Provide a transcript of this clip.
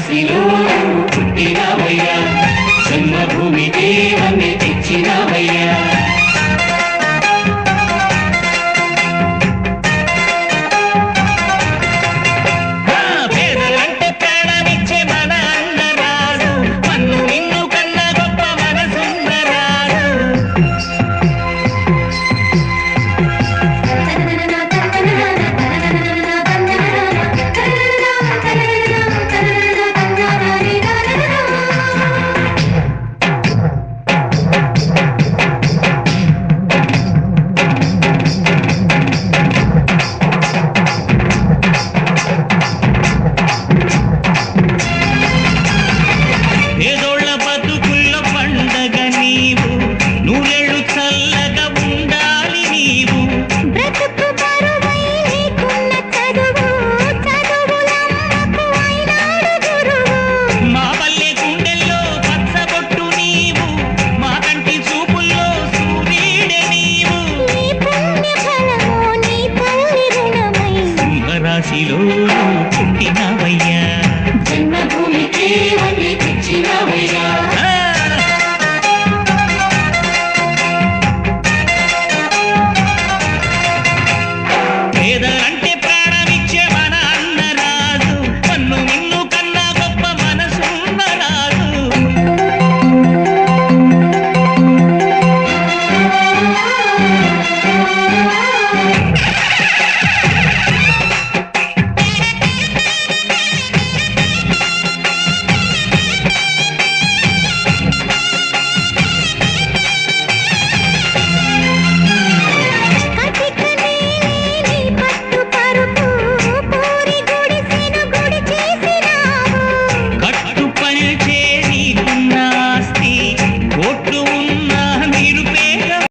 కాశీలో పుట్టినవయ్యా. జన్మభూమి దేవన్ని తెచ్చినవయ్యా. నీలో పుట్టిన